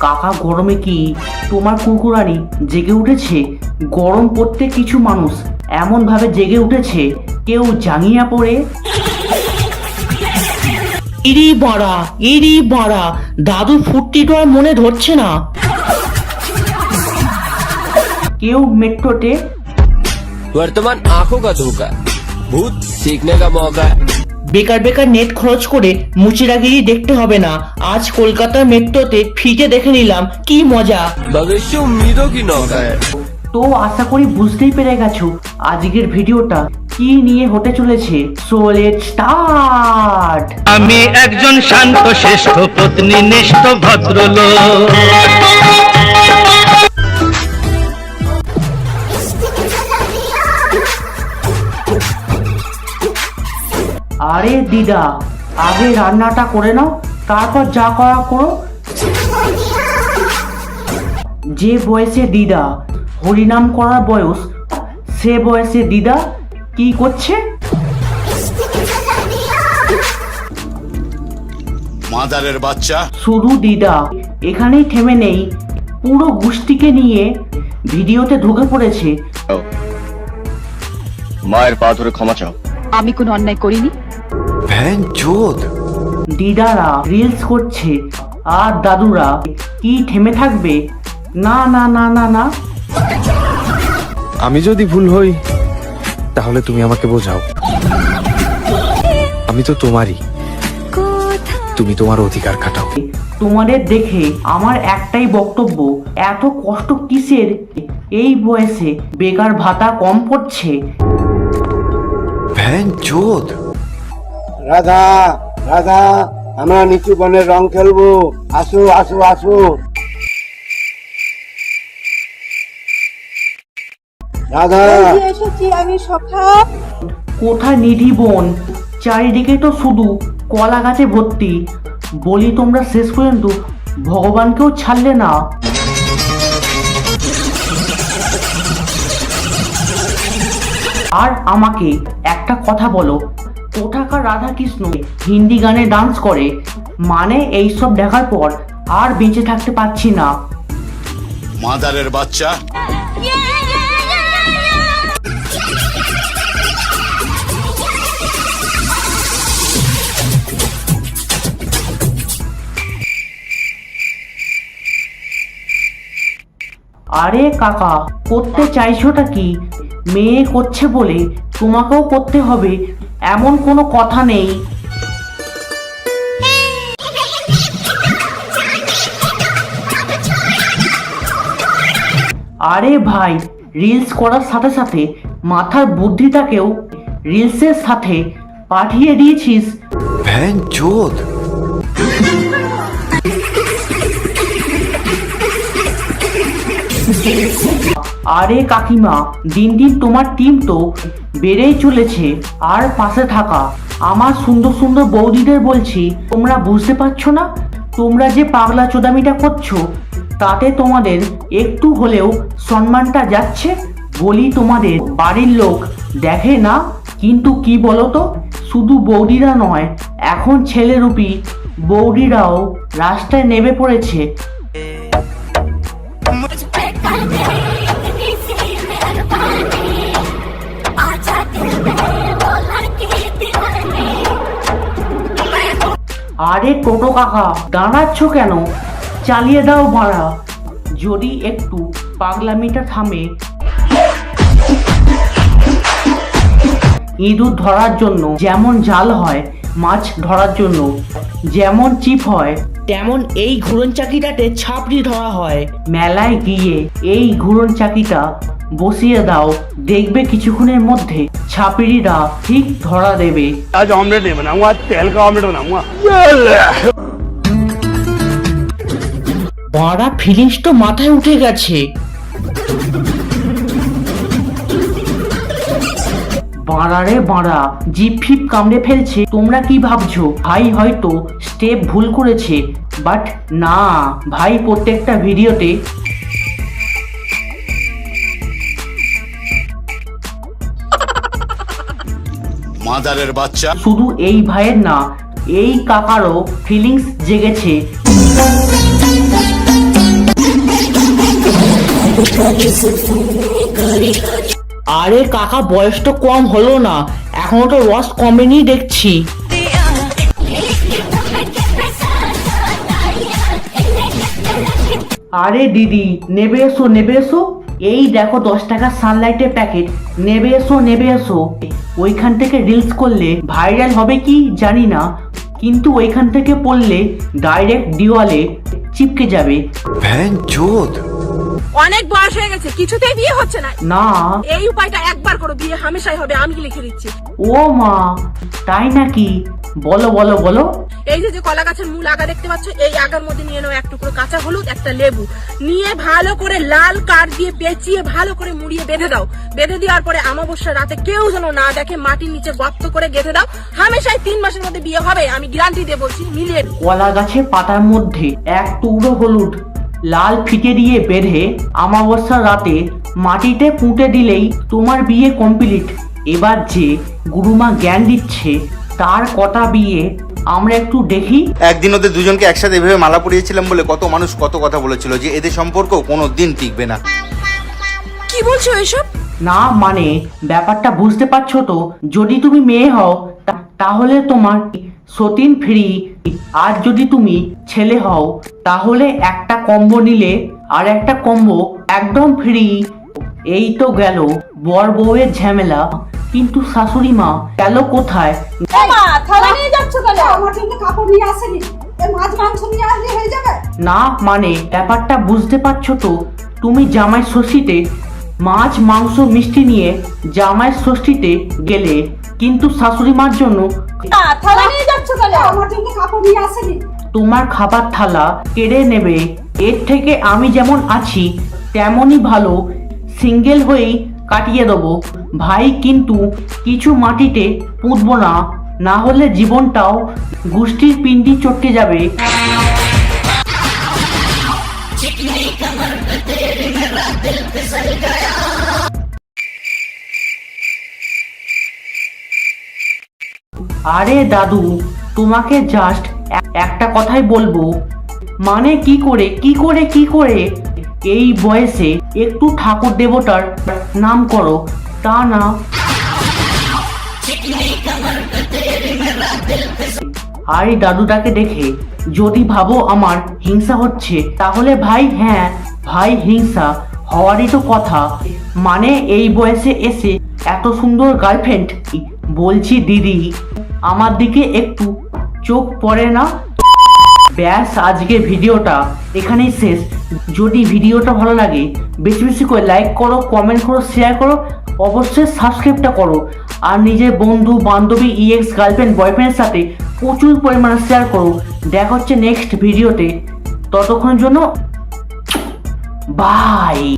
কাকা গরমে কি তোমার কুকুরানি জেগে উঠেছে গরম পড়তে কিছু মানুষ এমনভাবে জেগে উঠেছে কেউ জাঙিয়া পড়ে ইরি বাড়া ইরি বাড়া দাদু ফুর্তিটা আর মনে ধরছে না কেউ মেট্রোতে वर्तमान आंखों का धोखा भूत सीखने का मौका है বেকার বেকার নেট খরচ করে মুচিরাগিরি দেখতে হবে না। আজ কলকাতার মেট্রোতে ফিটে দেখে নিলাম কি মজা। তো আশা করি বুঝতেই পেরে গেছো আজকের ভিডিওটা কি নিয়ে হতে চলেছে। স্টার্ট আমি একজন শান্ত শ্রেষ্ঠ পত্নী নিষ্ঠ ভদ্রলোক। দিদা আগে রান্নাটা করে নাও তারপর যা করা করো। যে বয়সে দিদা হরিনাম করার বয়স সে বয়সে দিদা কি করছে? মাদারের বাচ্চা। শুধু দিদা এখানেই থেমে নেই। পুরো গোষ্ঠীকে নিয়ে ভিডিওতে ঢুকে পড়েছে। মায়ের পা ধরে ক্ষমা চাও। আমি কোনো অন্যায় করিনি। দিদারা রিলস করছে আর দাদুরা কি থেমে থাকবে? না না না না না। আমি যদি ভুল হই তাহলে তুমি আমাকে বোঝাও। আমি তো তোমারই। তুমি তোমার অধিকার খাটাও। তোমাদের দেখে আমার একটাই বক্তব্য এত কষ্ট কিসের? এই বয়সে বেকার ভাতা কম পড়ছে। রাধা রাধা আমরা নিচু বনের রং খেলব। আসো আসো আসো। রাধা এসেছি আমি সখা। কোথায় নিধি বোন চারিদিকে তো শুধু কলা গাছে ভর্তি। বলি তোমরা শেষ পর্যন্ত ভগবানকেও ছাড়লে না। আর আমাকে একটা কথা বলো কোথাকার রাধা কৃষ্ণ হিন্দি গানে ডান্স করে মানে এইসব দেখার পর আর বেঁচে থাকতে পারছি না। মাদারের বাচ্চা। আরে কাকা করতে চাইছোটা কি? মেয়ে করছে বলে তোমাকেও করতে হবে। এমন কোনো কথা নেই। আরে ভাই রিলস করার সাথে সাথে মাথার বুদ্ধিটাকেও রিলসের সাথে পাঠিয়ে দিয়েছিস। আরে কাকিমা দিন দিন তোমার টিম তো বেড়েই চলেছে। আর পাশে থাকা। আমার সুন্দর সুন্দর বৌদিদের বলছি, তোমরা বুঝতে পারছ না? তোমরা যে পাগলা চোদামিটা করছ, তাতে তোমাদের একটু হলেও সম্মানটা যাচ্ছে? বলি তোমাদের, বাড়ির লোক দেখে না? কিন্তু কি বলো তো শুধু বৌদিরা নয়, এখন ছেলেরূপী বৌদিরাও রাস্তায় নেমে পড়েছে। আরে টোটো কাকা, দাঁড়াচ্ছ কেন? চালিয়ে দাও ভাড়া। যদি একটু পাগলামিটা থামে। ইঁদুর ধরার জন্য যেমন জাল হয়, মাছ ধরার জন্য যেমন চিপ হয়, তেমন এই ঘুরন চাকিটাতে ছাপড়ি ধরা হয়। মেলায় গিয়ে এই ঘুরন চাকিটা বসিয়ে দাও, দেখবে কিছুক্ষণের মধ্যে ছাপিড়িরা ঠিক ধরা দেবে। আজ অমলেট নেই মানে, বানাউঙ্গা তেল কা অমলেট বানাউঙ্গা বাড়া ফিলিংস তো মাথায় উঠে গেছে। বাড়ারে বাড়া জিপ ফিপ কামড়ে ফেলছে তোমরা কি ভাবছ? ভাই হয়তো স্টেপ ভুল করেছে বাট না ভাই প্রত্যেকটা ভিডিওতে মাদারের বাচ্চা। শুধু এই ভাইয়ের না, এই কাকারও ফিলিংস জেগেছে। আরে কাকা, বয়স তো কম হলো না। এখনও তো রস কমেনি দেখছি। আরে দিদি, নেবে এসো নেবে এসো। এই দেখো দশ টাকার সানলাইটের প্যাকেট নেবে এসো নেবে এসো। ওইখান থেকে রিলস করলে ভাইরাল হবে কি জানি না, কিন্তু ওইখান থেকে পড়লে ডাইরেক্ট দিওয়ালে চিপকে যাবে। অনেক বয়স হয়ে গেছে কিছুতেই বিয়ে হচ্ছে না। না। এই উপায়টা একবার করো বিয়ে হামেশাই হবে আমি লিখে দিচ্ছি। ও মা তাই নাকি? বলো বলো বলো। এই যে যে কলা গাছের মূল আগা দেখতে পাচ্ছ এই আগার মধ্যে নিয়ে নাও এক টুকরো কাঁচা হলুদ একটা লেবু। নিয়ে ভালো করে লাল কাঠ দিয়ে পেঁচিয়ে ভালো করে মুড়িয়ে বেঁধে দাও। বেঁধে দেওয়ার পরে আমাবস্যা রাতে কেউ যেন না দেখে মাটির নিচে গর্ত করে গেঁথে দাও। হামেশাই তিন মাসের মধ্যে বিয়ে হবে আমি গ্যারান্টি দিয়ে বলছি মিলিয়ে কলা গাছের পাতার মধ্যে এক টুকরো হলুদ লাল ফিতে দিয়ে বেঁধে আমাবস্যার রাতে মাটিতে পুঁতে দিলেই তোমার বিয়ে কমপ্লিট এবার যে গুরুমা জ্ঞান দিচ্ছে তার কটা বিয়ে আমরা একটু দেখি। একদিন ওদের দুজনকে একসাথে এভাবে মালা পরিয়েছিলাম বলে কত মানুষ কত কথা বলেছিল যে এদের সম্পর্ক কোনো দিন টিকবে না। কি বলছো এসব? না মানে ব্যাপারটা বুঝতে পারছ তো? যদি তুমি মেয়ে হও তা- তাহলে তোমার সতীন ফ্রি। আর যদি তুমি ছেলে হও তাহলে একটা কম্বো নিলে আর একটা কম্বো একদম ফ্রি। এই তো গেল বর বউয়ের ঝামেলা। কিন্তু শাশুড়ি মা গেল কোথায়? না মানে ব্যাপারটা বুঝতে পারছ তো? তুমি জামাই ষষ্ঠীতে মাছ মাংস মিষ্টি নিয়ে জামাই ষষ্ঠীতে গেলে কিন্তু শাশুড়ি মার জন্য থালা নিয়ে যাচ্ছ কেন? আমার জন্য কাপড় নিয়ে আসেনি। তোমার খাবার থালা কেড়ে নেবে এর থেকে আমি যেমন আছি তেমনই ভালো। সিঙ্গেল হয়েই কাটিয়ে দেবো। ভাই কিন্তু কিছু মাটিতে পুঁতবো না না হলে জীবনটাও গোষ্ঠীর পিন্ডি চটকে যাবে। আরে দাদু, তোমাকে জাস্ট একটা কথাই বলব। মানে কি করে কি করে কি করে? এই বয়সে একটু ঠাকুর দেবতার নাম করো, তা না। আর এই দাদুটাকে দেখে যদি ভাবো আমার হিংসা হচ্ছে, তাহলে ভাই হ্যাঁ ভাই হিংসা হওয়ারই তো কথা। মানে এই বয়সে এসে এত সুন্দর গার্লফ্রেন্ড বলছি দিদি। আমার দিকে একটু চোখ পড়ে না? ব্যাস, আজকে ভিডিওটা এখানেই শেষ। যদি ভিডিওটা ভালো লাগে, বেশি বেশি করে লাইক করো কমেন্ট করো শেয়ার করো, অবশ্যই সাবস্ক্রাইবটা করো। আর নিজের বন্ধু, বান্ধবী ইএক্স গার্লফ্রেন্ড বয়ফ্রেন্ডের সাথে প্রচুর পরিমাণে শেয়ার করো। দেখা হচ্ছে নেক্সট ভিডিওতে ততক্ষণের জন্য বাই